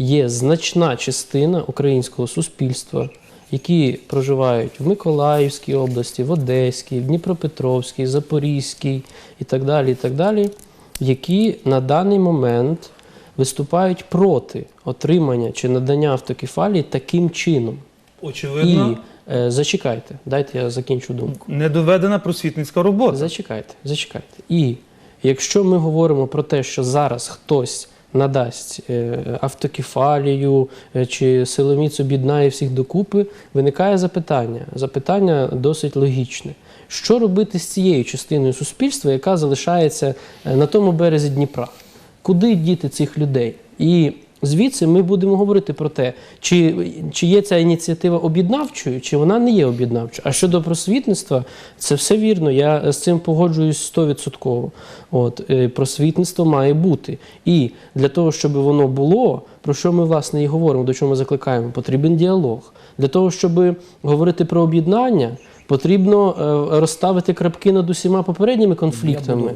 є значна частина українського суспільства, які проживають в Миколаївській області, в Одеській, в Дніпропетровській, Запорізькій і так далі, і так далі, які на даний момент виступають проти отримання чи надання автокефалії таким чином. Очевидно, І е, зачекайте, дайте я закінчу думку. не доведена просвітницька робота. Зачекайте, зачекайте. І якщо ми говоримо про те, що зараз хтось надасть е, автокефалію е, чи силоміць об'єднає всіх докупи, виникає запитання. Запитання досить логічне. Що робити з цією частиною суспільства, яка залишається е, на тому березі Дніпра? Куди діти цих людей? І звідси ми будемо говорити про те, чи, чи є ця ініціатива об'єднавчою, чи вона не є об'єднавчою. А щодо просвітництва, це все вірно. Я з цим погоджуюсь 100%. От е, просвітництво має бути. І для того, щоб воно було, про що ми власне і говоримо, до чого ми закликаємо, потрібен діалог. Для того, щоб говорити про об'єднання, потрібно е, розставити крапки над усіма попередніми конфліктами.